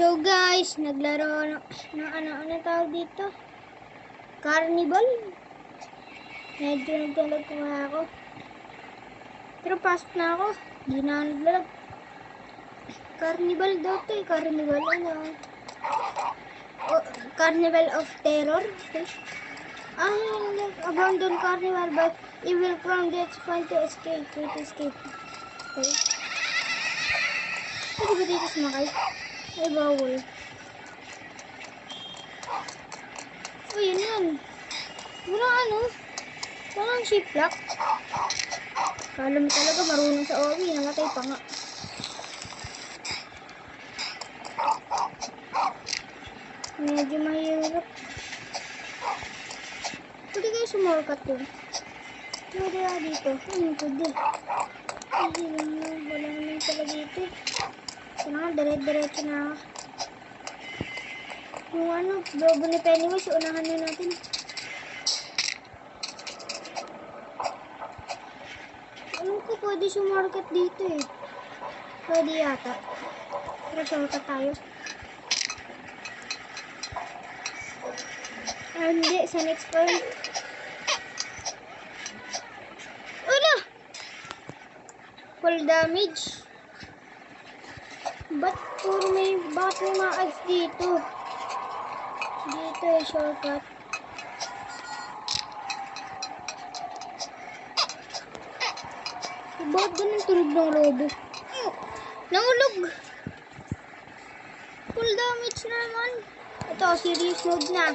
So guys, naglaro na, na ano, ano tawag dito? Carnival. Medyo nagtalag ko nga ako. Pero pasok na ako. Di na naglalag. Carnival daw to eh. Carnival ano? O, Carnival of Terror. Okay. Ah, hindi. abandon carnival but evil from death find to escape. To escape. Okay. Pwede ba dito sumakay? Ay, bawal. Oh, yun yan. Wala ano. Walang shiplock. Kala mo talaga marunong sa OB. Namatay pa nga. Medyo mahirap. Pwede kayo sumorkat yun. Pwede nga dito. Ano pwede? Hindi naman. Wala naman pala dito. Kailangan dire-diretso na. Yung ano, lobo ni Pennywise, unahan na natin. Alam ko pwede sumarket dito eh. Pwede yata. Pero shortcut tayo. Ah, hindi, sa next point. Full damage. Ba't puro may, bakit may mga ads dito? Dito yung shortcut. Bakit ganun tulog ng lobo? Nahulog! Full damage na naman. Ito, serious mode na.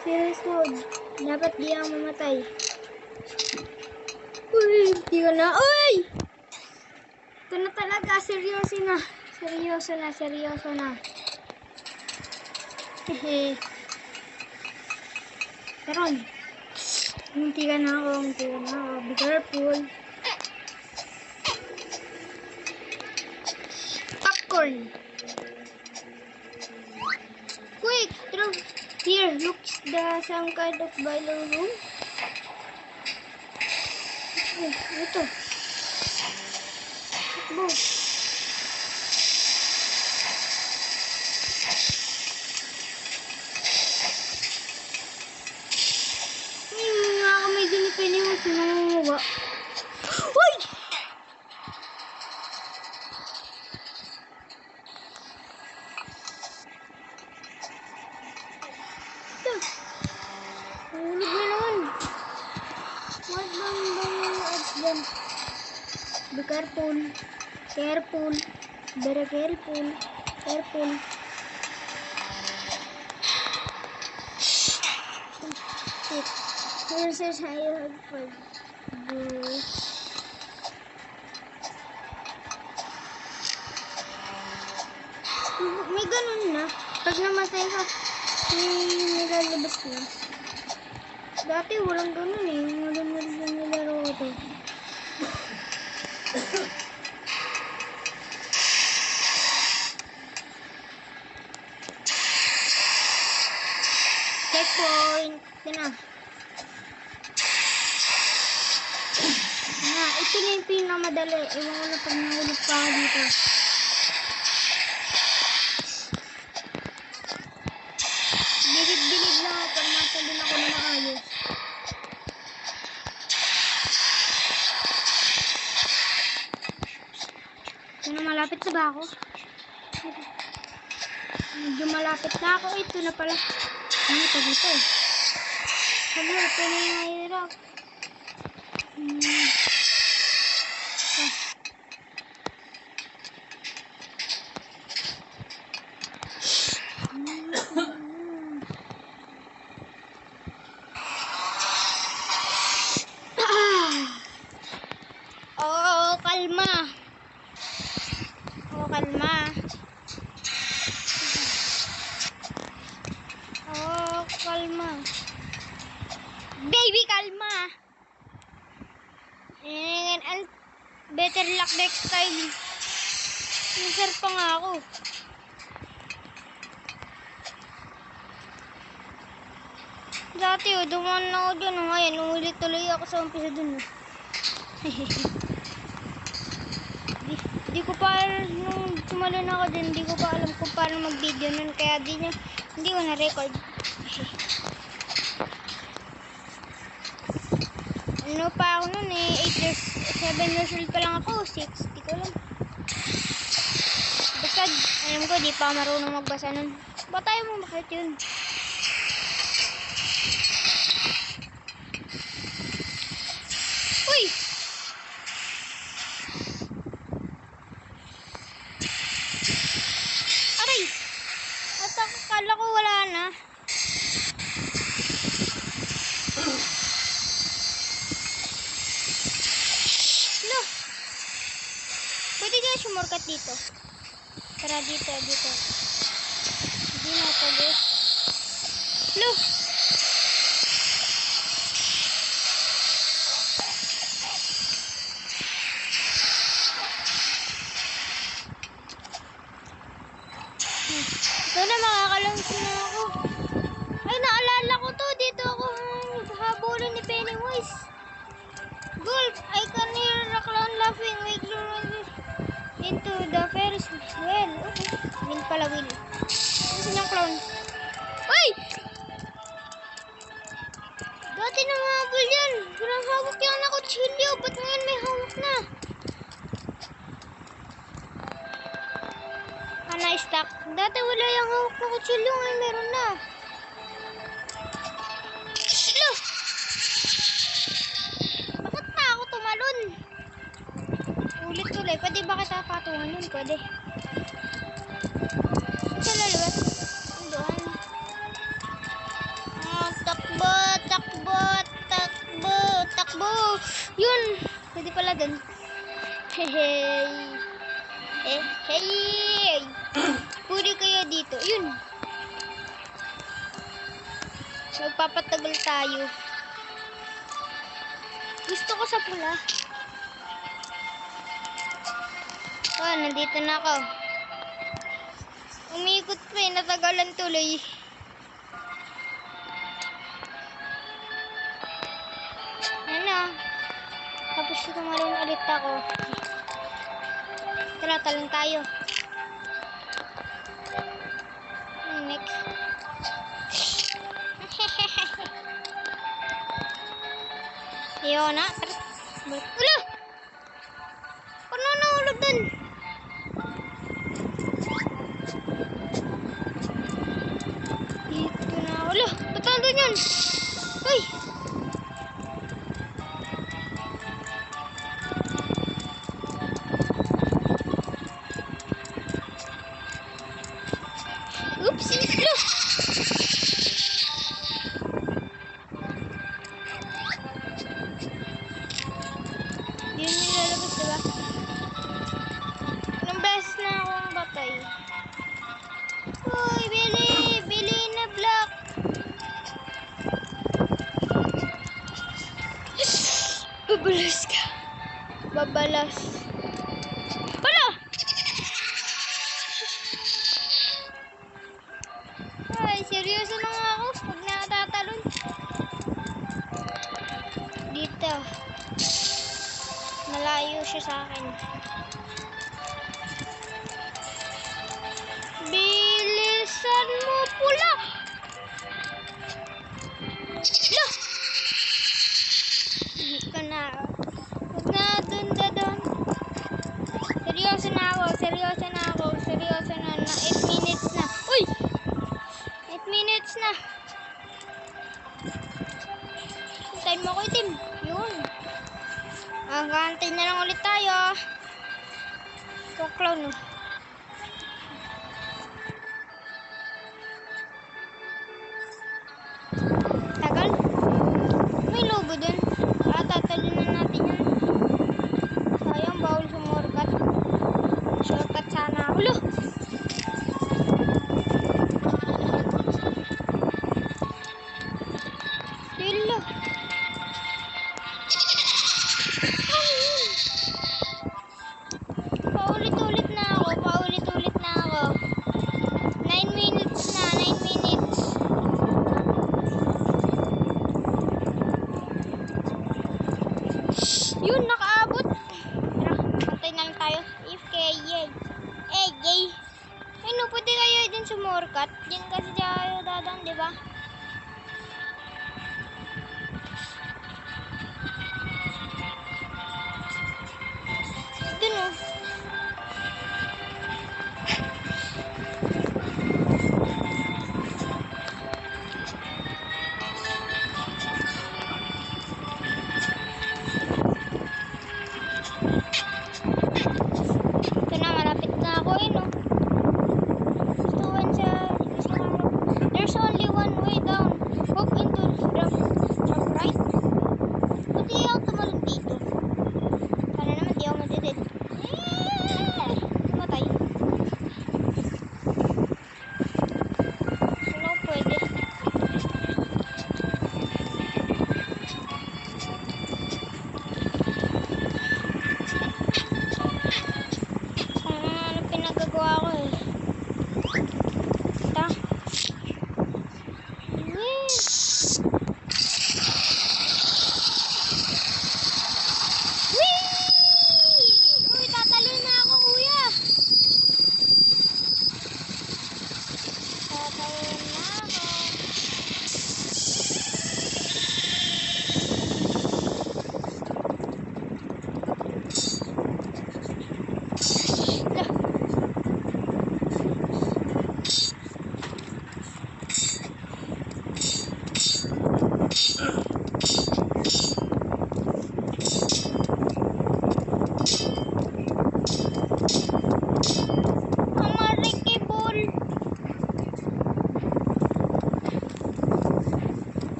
Serious mode. Dapat di ako mamatay. Uy, di ka na. Uy! Ito na talaga, seryoso na. Seryoso na, seryoso na. Karon. Munti ka na ako, munti ka na ako. Be careful. Popcorn. Quick, throw. Here, looks the some kind of boiler room. Oh, ito. Takbo. Hmm, nga ka may ginipin yung sinunguwa. Uy! Ito. Hulog na naman. What bang bang yung ads dyan? Be careful. Careful. Very careful. Careful. Shit. Here's a child for the... May ganun na. Pag namatay ka, may nilalabas na. Dati walang ganun eh. Walang walang nilaro ko to. Checkpoint. Yan na. Na, ito na pinakamadali. Ewan ko na pag nahulog pa dito. Bilid-bilid lang ako pag matalin ako na maayos. Ito na malapit sa bako. Medyo malapit na ako. Ito na pala. Ano ito dito eh. Sabi, ito na yung mahirap. Hmm. Better luck next time. Nasar pa nga ako. Dati, oh, dumaan na ako dyan. Oh. Ngayon, umulit tuloy ako sa umpisa dun. Oh. di, di ko pa, nung sumalon ako dyan, hindi ko pa alam kung paano mag-video nun. Kaya di niya, hindi ko na-record. Ano pa ako nun eh, 8 years, 7 years old pa lang ako, 6, di ko alam. Basta, alam ko, di pa marunong magbasa nun. Ba tayo mo bakit yun? Into the Ferris wheel. Okay. Wheel pala, wheel. Ano yung clown? Uy! Dati na mahabol yan. Walang hawak yan na kutsilyo. Ba't ngayon may hawak na? Ah, na-stack. Dati wala yung hawak na kutsilyo. Ngayon meron na. Kita patungan yun? Pwede. Sa lalabas. Doon. Ah, takbo, takbo, takbo, takbo. Yun. Pwede pala dun. Hey, Eh, hey! Puri kayo dito. Yun. Magpapatagal tayo. Gusto ko sa pula. Oh, nandito na ako. Umikot pa eh. Natagalan tuloy. Ano? Tapos tumalon ulit ako. Tara, talon tayo. Hmm, Next. Ayaw na. Balik. Ulo! Ba't nandun Ay, seryoso na nga ako. Huwag na tatalon. Dito. Malayo siya sa akin. Bilisan mo pula! Hanggang na lang ulit tayo. Ito clown oh. Tagal.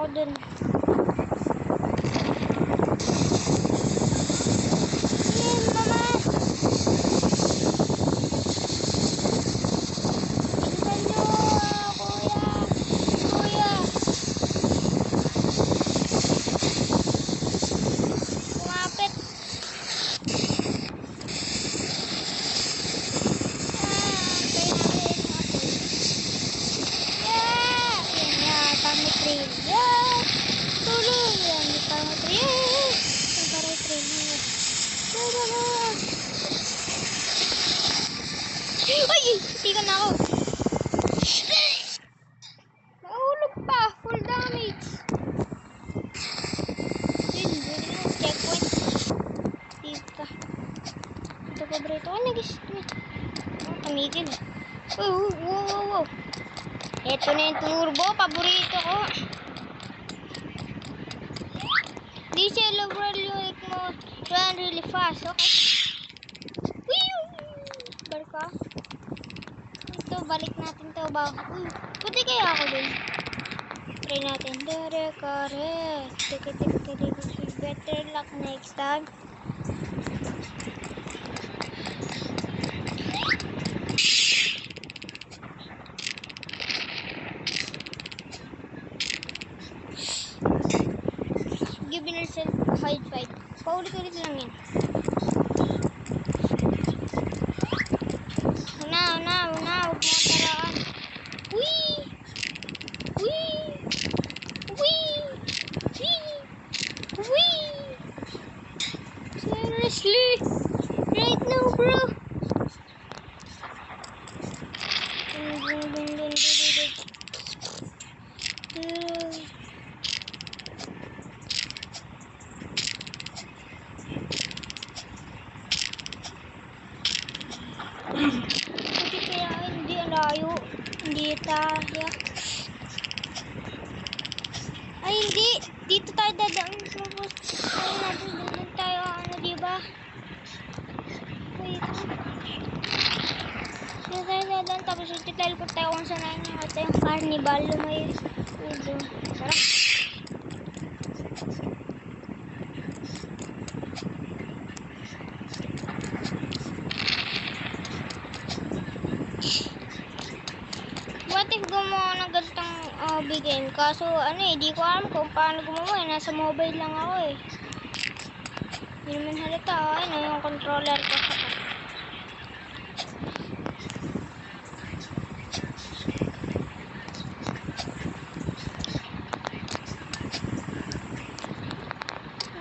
ako dun. 哎，喂，一个男的。pare. Tikitik-tikitik. Better luck next time. Ano eh, di ko alam kung paano gumawa eh. Nasa mobile lang ako eh. Hindi naman halata. Oh. Ayun yung controller ko.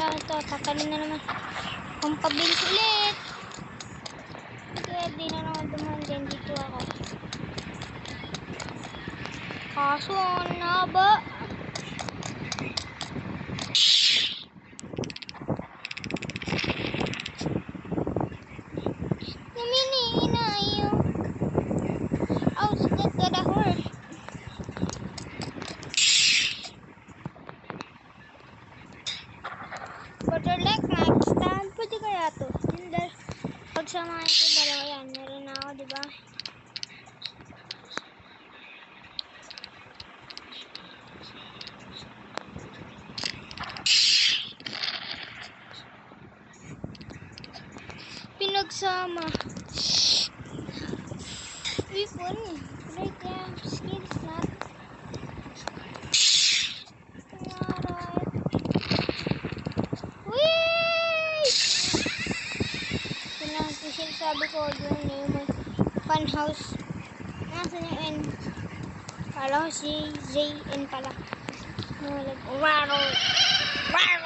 Ah, ito. Tatalin na naman. Ang pabilis ulit. Di na naman dumaan din dito ako. Kaso, na ba? Namini, inayo. Ouch, that gotta hurt. Better luck next time. Pwede kaya to. Hindi. Pagsamahin ko dalawa yan. Meron na ako, di ba? Pinagsama. Funny. Right there. Skills not. Pangaray. Wait! Yun lang, kasi sabi ko, yun na yung may fun house. Nasaan yung N? Kala ko si Z-N pala. Nawalag. Wow! Wow!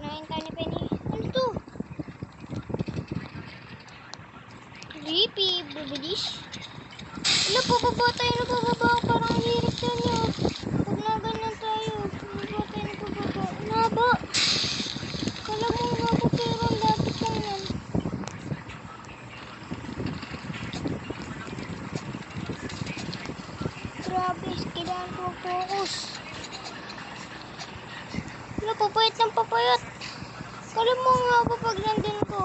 Kinain tayo ni Penny. Ano to? Creepy, bubidish. Wala, pababa tayo na pababa. Parang ang hirap yan yun. Huwag na ganyan tayo. Pababa tayo na pababa. Naba! Kala mo nga po pero ang dapat lang yan. Grabe, kailangan ko focus. Wala, papayat ng papayat. Kala mo nga ba pag nandun ko?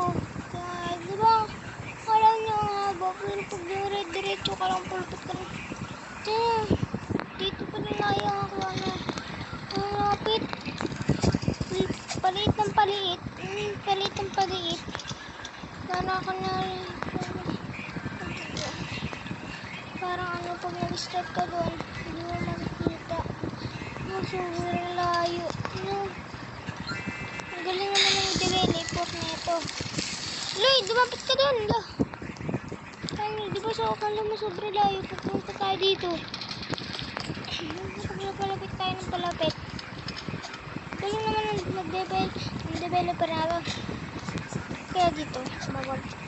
Kaya, di ba? Kala nyo nga ba, pero pag dire-diretso ka lang, pulpot ka lang. Kaya, dito pa na nayang ako, ano. Ang lapit. Paliit ng paliit. Mm, paliit ng paliit. Sana ka na rin. Parang ano, pag nag-start ka doon, hindi mo makikita. No, sobrang layo. No. Ang galing naman ng developer na ito. Loy, dumapit ka doon. La. Ay, di ba sa akala mo sobrang layo? Pupunta tayo dito. Pag palapit tayo ng palapit. Galing naman ang mag-develop, ang developer na ito. Kaya dito, bawal.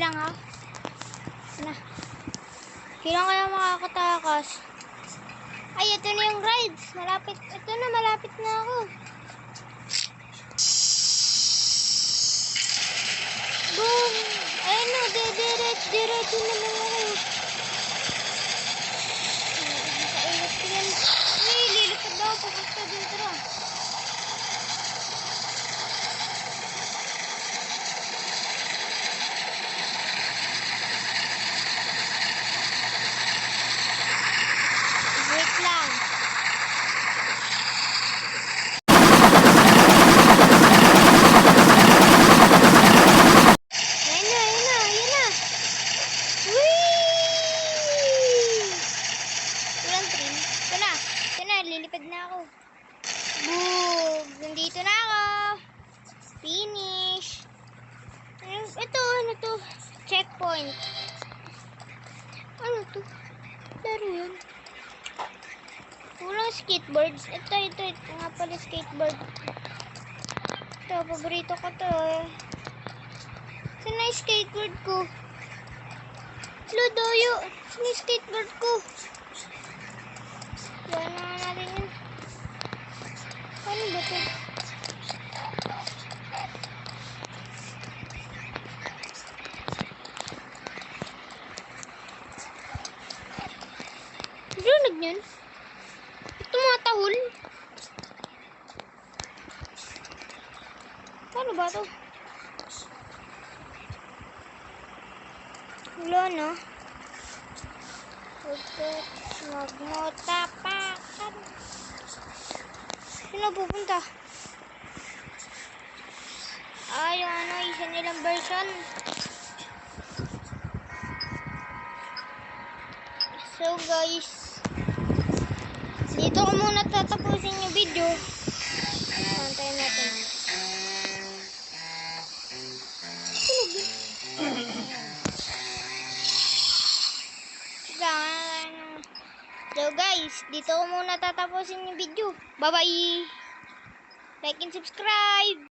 Lang ha. Na. Kailan kaya makakatakas? Ay, ito na yung rides. Malapit. Ito na, malapit na ako. Boom! Ayun na, diretso, diretso na lang ako. Ay, lilipad daw. Papunta dun, tara. Wait lang. Ayan na, ayan na, ayan na. Whee! Walang train. Ito na. Ito na, lilipad na ako. Boom! Nandito na ako. Finish. Ano, ito, ano to? Checkpoint. Ano to? Laro yun. Walang skateboard. Ito, ito, ito nga pala skateboard. Ito, paborito ko to eh. Saan na skateboard ko? Ludoyo! Saan yung skateboard ko? Wala na natin yun. Ano ba to? Rinig yun? Ito mga tahol. Paano ba to? Wala na. Huwag Huwag mo tapakan. Sino pupunta? Ay, yung ano, isa nilang version. So guys, dito ko muna tatapusin yung video. Pantayin natin. Dito ko muna tatapusin yung video. Bye-bye! Like and subscribe!